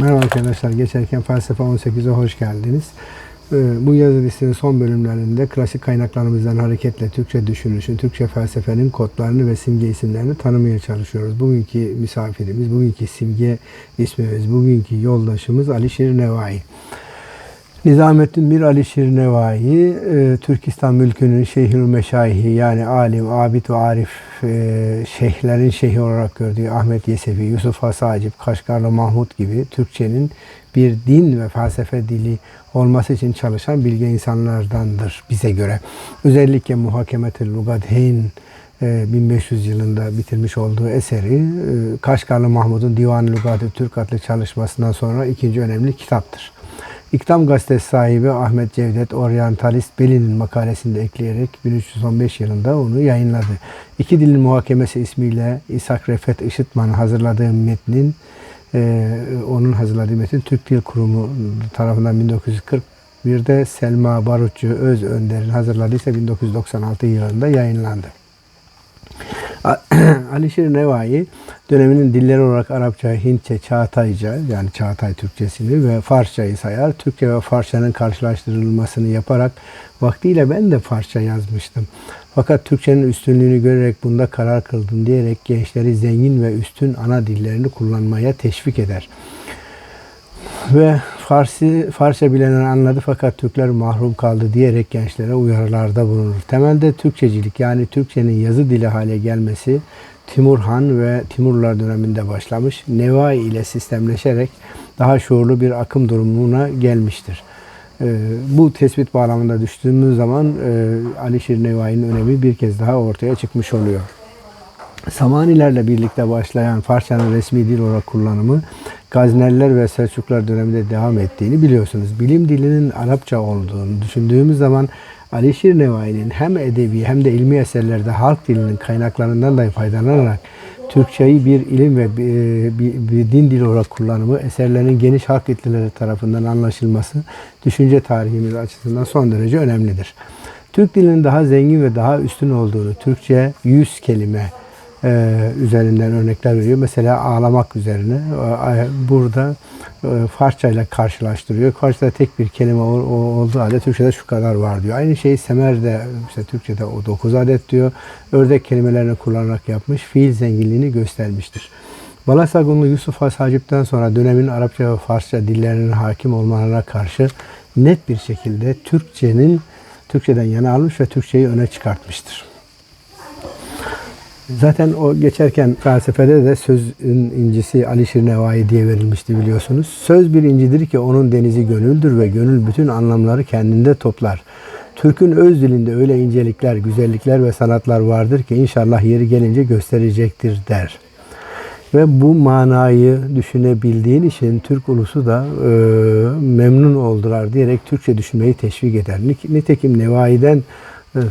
Merhaba arkadaşlar. Geçerken Felsefe 18'e hoş geldiniz. Ee, Bu yazı listenin son bölümlerinde klasik kaynaklarımızdan hareketle Türkçe düşünüşün, Türkçe felsefenin kodlarını ve simge isimlerini tanımaya çalışıyoruz. Bugünkü misafirimiz, bugünkü simge ismimiz, bugünkü yoldaşımız Alişir Nevai. Nizamettin Bir Alişir Nevai, e, Türkistan mülkünün şeyhül meşayihi yani alim, abid ve arif e, şeyhlerin şeyhi olarak gördüğü Ahmet Yesevi, Yusuf Hasacip, Kaşgarlı Mahmut gibi Türkçenin bir din ve felsefe dili olması için çalışan bilge insanlardandır bize göre. Özellikle Muhakemetül Lugatheyn e, 1500 yılında bitirmiş olduğu eseri e, Kaşgarlı Mahmut'un Divan-ı Lugat-ı Türk adlı çalışmasından sonra ikinci önemli kitaptır. İktam gazetesi sahibi Ahmet Cevdet Orientalist Beli'nin makalesinde ekleyerek 1315 yılında onu yayınladı. İki dilin muhakemesi ismiyle İshak Refet Işıtman'ın hazırladığı metnin e, onun hazırladığı metin Türk Dil Kurumu tarafından 1941'de Selma Barutçu Öz Önder'in hazırladığı ise 1996 yılında yayınlandı. Alişir Nevai döneminin dilleri olarak Arapça, Hintçe, Çağatayca yani Çağatay Türkçesini ve Farsçayı sayar. Türkçe ve Farsçanın karşılaştırılmasını yaparak vaktiyle ben de Farsça yazmıştım. Fakat Türkçenin üstünlüğünü görerek bunda karar kıldım diyerek gençleri zengin ve üstün ana dillerini kullanmaya teşvik eder ve Farsi Farsça bilenler anladı fakat Türkler mahrum kaldı diyerek gençlere uyarılarda bulunur. Temelde Türkçecilik yani Türkçenin yazı dili hale gelmesi Timur Han ve Timurlar döneminde başlamış. Nevai ile sistemleşerek daha şuurlu bir akım durumuna gelmiştir. Ee, bu tespit bağlamında düştüğümüz zaman e, Alişir Nevai'nin önemi bir kez daha ortaya çıkmış oluyor. Samanilerle birlikte başlayan Farsçanın resmi dil olarak kullanımı Gazneliler ve Selçuklar döneminde devam ettiğini biliyorsunuz. Bilim dilinin Arapça olduğunu düşündüğümüz zaman Alişir Nevai'nin hem edebi hem de ilmi eserlerde halk dilinin kaynaklarından da faydalanarak Türkçeyi bir ilim ve bir, bir, bir din dili olarak kullanımı, eserlerinin geniş halk kitleleri tarafından anlaşılması düşünce tarihimiz açısından son derece önemlidir. Türk dilinin daha zengin ve daha üstün olduğunu, Türkçe 100 kelime, e, üzerinden örnekler veriyor. Mesela ağlamak üzerine e, burada e, Farsça ile karşılaştırıyor. Farsça'da tek bir kelime ol, olduğu halde Türkçe'de şu kadar var diyor. Aynı şeyi Semer'de işte Türkçe'de o 9 adet diyor. Ördek kelimelerini kullanarak yapmış. Fiil zenginliğini göstermiştir. Balasagunlu Yusuf Has Hacip'ten sonra dönemin Arapça ve Farsça dillerinin hakim olmalarına karşı net bir şekilde Türkçenin Türkçeden yana almış ve Türkçeyi öne çıkartmıştır. Zaten o geçerken felsefede de sözün incisi Alişir Nevai diye verilmişti biliyorsunuz. Söz bir incidir ki onun denizi gönüldür ve gönül bütün anlamları kendinde toplar. Türk'ün öz dilinde öyle incelikler, güzellikler ve sanatlar vardır ki inşallah yeri gelince gösterecektir der. Ve bu manayı düşünebildiğin için Türk ulusu da e, memnun oldular diyerek Türkçe düşünmeyi teşvik eder. Nitekim Nevai'den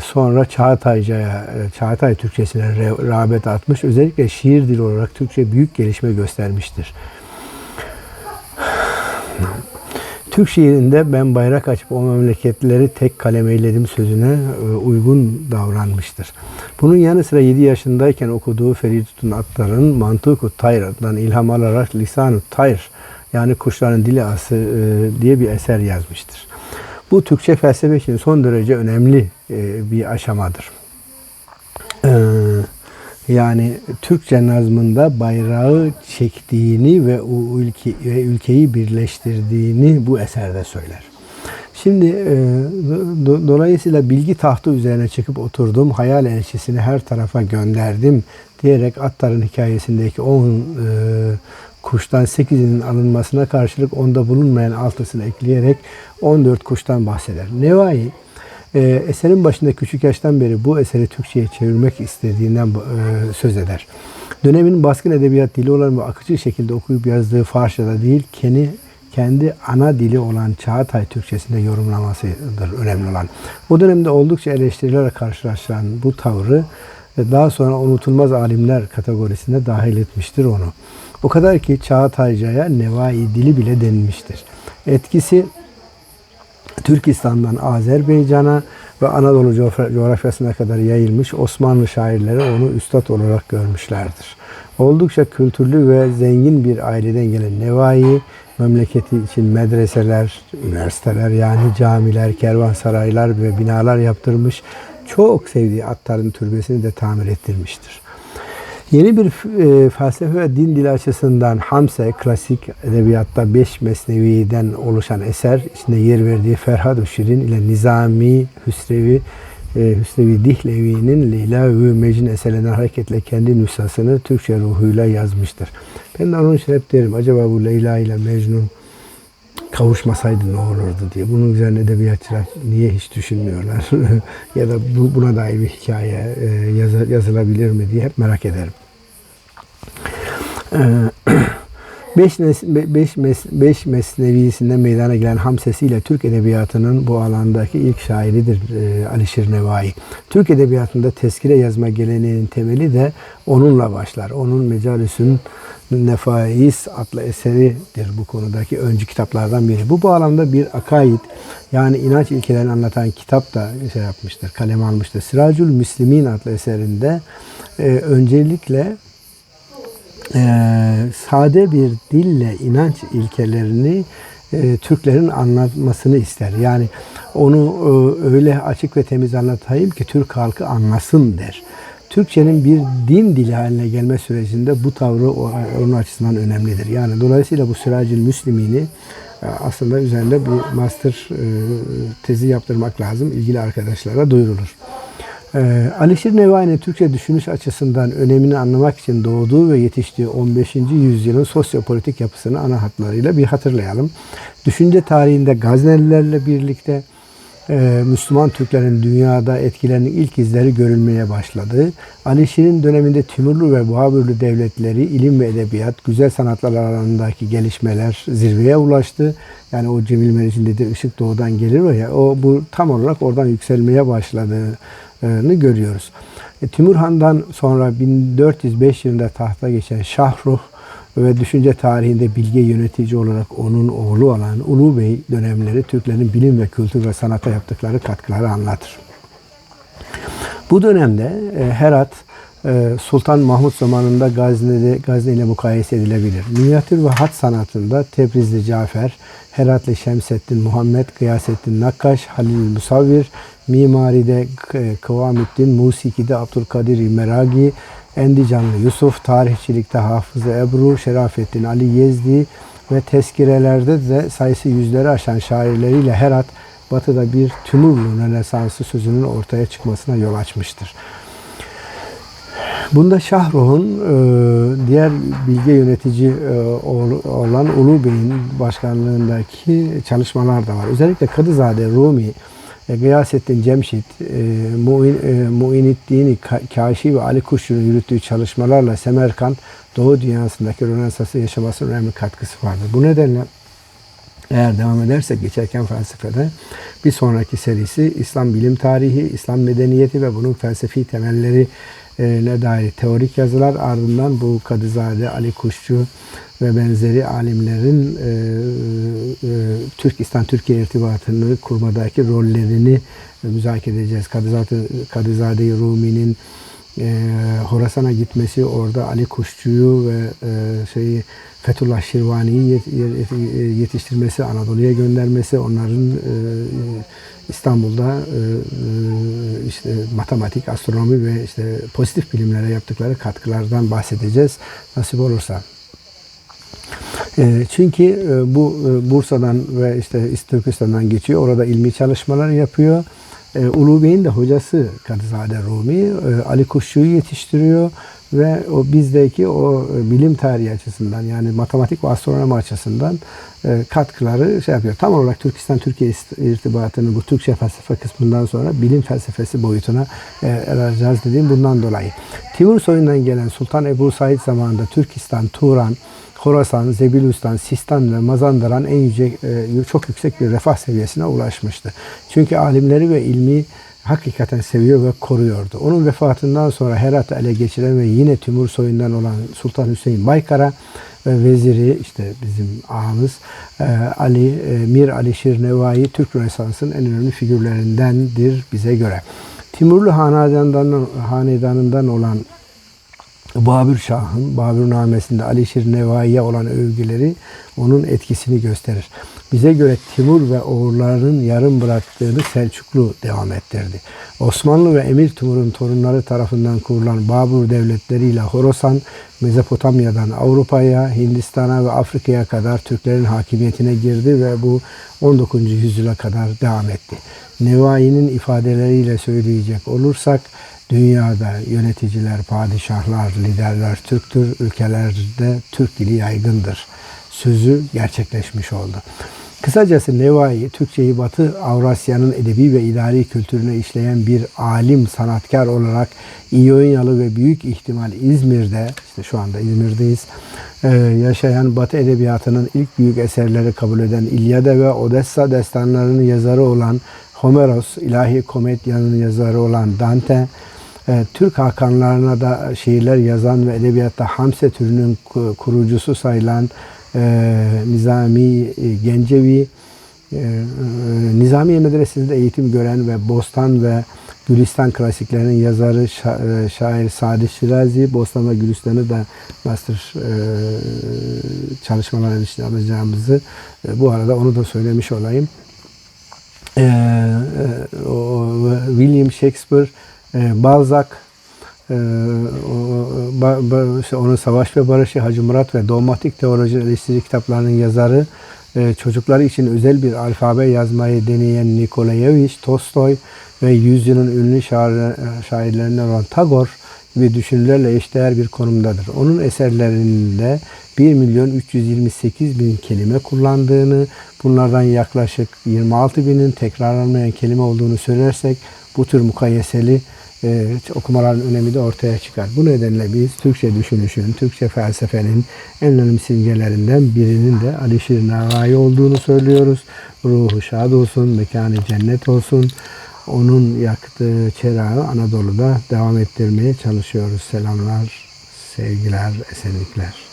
sonra Çağatayca'ya, e, Çağatay Türkçesine rağbet atmış. Özellikle şiir dili olarak Türkçe büyük gelişme göstermiştir. Türk şiirinde ben bayrak açıp o memleketleri tek kalem eyledim sözüne e, uygun davranmıştır. Bunun yanı sıra 7 yaşındayken okuduğu Feridun Attar'ın Mantık-ı Tayr'dan ilham alarak Lisan-ı Tayr yani kuşların dili ası diye bir eser yazmıştır. Bu Türkçe felsefe için son derece önemli e, bir aşamadır. Ee, yani Türkçe nazmında bayrağı çektiğini ve o ülke ve ülkeyi birleştirdiğini bu eserde söyler. Şimdi e, do, dolayısıyla bilgi tahtı üzerine çıkıp oturdum, hayal elçisini her tarafa gönderdim diyerek Attar'ın hikayesindeki 10 e, kuştan 8'inin alınmasına karşılık onda bulunmayan altısını ekleyerek 14 kuştan bahseder. Nevai e, eserin başında küçük yaştan beri bu eseri Türkçe'ye çevirmek istediğinden e, söz eder. Dönemin baskın edebiyat dili olan ve akıcı şekilde okuyup yazdığı Farsça'da değil, kendi kendi ana dili olan Çağatay Türkçesinde yorumlamasıdır önemli olan. O dönemde oldukça eleştirilerle karşılaşılan bu tavrı e, daha sonra unutulmaz alimler kategorisine dahil etmiştir onu. O kadar ki Çağatayca'ya Nevai dili bile denilmiştir. Etkisi Türkistan'dan Azerbaycan'a ve Anadolu coğrafyasına kadar yayılmış Osmanlı şairleri onu üstad olarak görmüşlerdir. Oldukça kültürlü ve zengin bir aileden gelen Nevai, memleketi için medreseler, üniversiteler yani camiler, kervansaraylar ve binalar yaptırmış. Çok sevdiği atların türbesini de tamir ettirmiştir. Yeni bir e, felsefe ve din dili açısından Hamse, klasik edebiyatta beş mesneviden oluşan eser, içinde yer verdiği Ferhad-ı Şirin ile Nizami, Hüsrevi, e, Hüsrevi Dihlevi'nin Leyla ve Mecnun eserlerinden hareketle kendi nüshasını Türkçe ruhuyla yazmıştır. Ben de onun için hep derim, acaba bu Leyla ile Mecnun kavuşmasaydı ne olurdu diye. Bunun üzerine edebiyatçılar niye hiç düşünmüyorlar? ya da bu, buna dair bir hikaye e, yazı, yazılabilir mi diye hep merak ederim. E, beş, nes, beş, mes, beş mesnevisinde meydana gelen ham sesiyle Türk Edebiyatı'nın bu alandaki ilk şairidir e, Alişir Nevai. Türk Edebiyatı'nda tezkire yazma geleneğinin temeli de onunla başlar. Onun Mecalisün Nefais adlı eseridir bu konudaki öncü kitaplardan biri. Bu bağlamda bir akaid yani inanç ilkelerini anlatan kitap da şey yapmıştır, kaleme almıştır. Siracül Müslimin adlı eserinde e, öncelikle e, sade bir dille inanç ilkelerini e, Türklerin anlatmasını ister. Yani onu e, öyle açık ve temiz anlatayım ki Türk halkı anlasın der. Türkçenin bir din dili haline gelme sürecinde bu tavrı onun açısından önemlidir. Yani dolayısıyla bu Siracil Müslimini e, aslında üzerinde bir master e, tezi yaptırmak lazım. ilgili arkadaşlara duyurulur. Ee, Alişir Nevai'nin Türkçe düşünüş açısından önemini anlamak için doğduğu ve yetiştiği 15. yüzyılın sosyopolitik yapısını ana hatlarıyla bir hatırlayalım. Düşünce tarihinde Gaznelilerle birlikte e, Müslüman Türklerin dünyada etkilerinin ilk izleri görülmeye başladı. Alişir'in döneminde Timurlu ve Bahabürlü devletleri ilim ve edebiyat, güzel sanatlar alanındaki gelişmeler zirveye ulaştı. Yani o Cemil Meriç'in dediği ışık doğudan gelir ya o bu tam olarak oradan yükselmeye başladığını görüyoruz. E, Timur Han'dan sonra 1405 yılında tahta geçen Şahruh ve düşünce tarihinde bilge yönetici olarak onun oğlu olan Ulu Bey dönemleri Türklerin bilim ve kültür ve sanata yaptıkları katkıları anlatır. Bu dönemde e, Herat e, Sultan Mahmut zamanında Gazne'de, Gazne ile mukayese edilebilir. Minyatür ve hat sanatında Tebrizli Cafer, Heratlı Şemseddin Muhammed, Gıyasettin Nakkaş, Halil Musavvir, mimaride Kıvamettin, musikide Abdülkadir Meragi, Endicanlı Yusuf, tarihçilikte Hafız Ebru, Şerafettin Ali Yezdi ve tezkirelerde de sayısı yüzleri aşan şairleriyle Herat, Batı'da bir Tümurlu Rönesansı sözünün ortaya çıkmasına yol açmıştır. Bunda Şahruh'un e, diğer bilge yönetici e, olan Ulu Bey'in başkanlığındaki çalışmalar da var. Özellikle Kadızade Rumi, e, Gıyasettin Cemşit, Muiniddin Kaşi ve Ali Kuşçu'nun yürüttüğü çalışmalarla Semerkant Doğu dünyasındaki Rönesans'ı yaşamasının önemli katkısı vardır. Bu nedenle eğer devam edersek geçerken felsefede bir sonraki serisi İslam bilim tarihi, İslam medeniyeti ve bunun felsefi temelleri ne dair teorik yazılar ardından bu Kadızade, Ali Kuşçu ve benzeri alimlerin e, e, Türk İslam Türkiye irtibatını kurmadaki rollerini müzakere edeceğiz. Kadızade, Kadızade Rumi'nin e, Horasan'a gitmesi, orada Ali Kuşçu'yu ve e, şeyi Fethullah Şirvani'yi yetiştirmesi, Anadolu'ya göndermesi, onların e, İstanbul'da e, e, işte matematik, astronomi ve işte pozitif bilimlere yaptıkları katkılardan bahsedeceğiz nasip olursa. E, çünkü bu Bursa'dan ve işte Türkistan'dan geçiyor. Orada ilmi çalışmalar yapıyor. Ulu Bey'in de hocası Kadızade Rumi Ali Kuşçu'yu yetiştiriyor ve o bizdeki o e, bilim tarihi açısından yani matematik ve astronomi açısından e, katkıları şey yapıyor. Tam olarak Türkistan Türkiye irtibatını bu Türkçe felsefe kısmından sonra bilim felsefesi boyutuna e, dediğim bundan dolayı. Timur soyundan gelen Sultan Ebu Said zamanında Türkistan, Turan, Horasan, Zebilustan, Sistan ve Mazandaran en yüce, çok yüksek bir refah seviyesine ulaşmıştı. Çünkü alimleri ve ilmi hakikaten seviyor ve koruyordu. Onun vefatından sonra Herat'ı ele geçiren ve yine Timur soyundan olan Sultan Hüseyin Baykara ve veziri işte bizim ağamız e, Ali e, Mir Ali Şirnevai Türk Rönesansı'nın en önemli figürlerindendir bize göre. Timurlu hanedanından, hanedanından olan Babür Şah'ın Babürnamesinde Alişir Nevai'ye olan övgüleri onun etkisini gösterir. Bize göre Timur ve oğullarının yarım bıraktığını Selçuklu devam ettirdi. Osmanlı ve Emir Timur'un torunları tarafından kurulan Babür devletleriyle Horasan, Mezopotamya'dan Avrupa'ya, Hindistan'a ve Afrika'ya kadar Türklerin hakimiyetine girdi ve bu 19. yüzyıla kadar devam etti. Nevai'nin ifadeleriyle söyleyecek olursak, Dünyada yöneticiler, padişahlar, liderler Türktür. Ülkelerde Türk dili yaygındır. Sözü gerçekleşmiş oldu. Kısacası Nevai, Türkçeyi Batı Avrasya'nın edebi ve idari kültürüne işleyen bir alim, sanatkar olarak İyonyalı ve büyük ihtimal İzmir'de, işte şu anda İzmir'deyiz, e, yaşayan Batı edebiyatının ilk büyük eserleri kabul eden İlyada ve Odessa destanlarının yazarı olan Homeros, ilahi komedyanın yazarı olan Dante, e, Türk hakanlarına da şiirler yazan ve edebiyatta Hamse türünün ku- kurucusu sayılan Nizami e, Gencevi, e, e, Nizamiye Medresesi'nde eğitim gören ve Bostan ve Gülistan klasiklerinin yazarı şa- şair Sadi Şirazi, Bostan ve Gülistan'ı da master çalışmalar için alacağımızı bu arada onu da söylemiş olayım. Ee, William Shakespeare, Balzac, e, ba- işte onun Savaş ve Barışı, Hacı Murat ve Dogmatik Teoloji Eleştiri kitaplarının yazarı, e, çocukları için özel bir alfabe yazmayı deneyen Nikolayevich Tolstoy ve yüzyılın ünlü şair, şairlerinden olan Tagore gibi düşünürlerle eşdeğer bir konumdadır. Onun eserlerinde 1 milyon 328 bin kelime kullandığını, bunlardan yaklaşık 26 binin tekrarlanmayan kelime olduğunu söylersek bu tür mukayeseli e, okumaların önemi de ortaya çıkar. Bu nedenle biz Türkçe düşünüşün, Türkçe felsefenin en önemli simgelerinden birinin de Alişir Navai olduğunu söylüyoruz. Ruhu şad olsun, mekanı cennet olsun. Onun yaktığı çırağı Anadolu'da devam ettirmeye çalışıyoruz. Selamlar, sevgiler, esenlikler.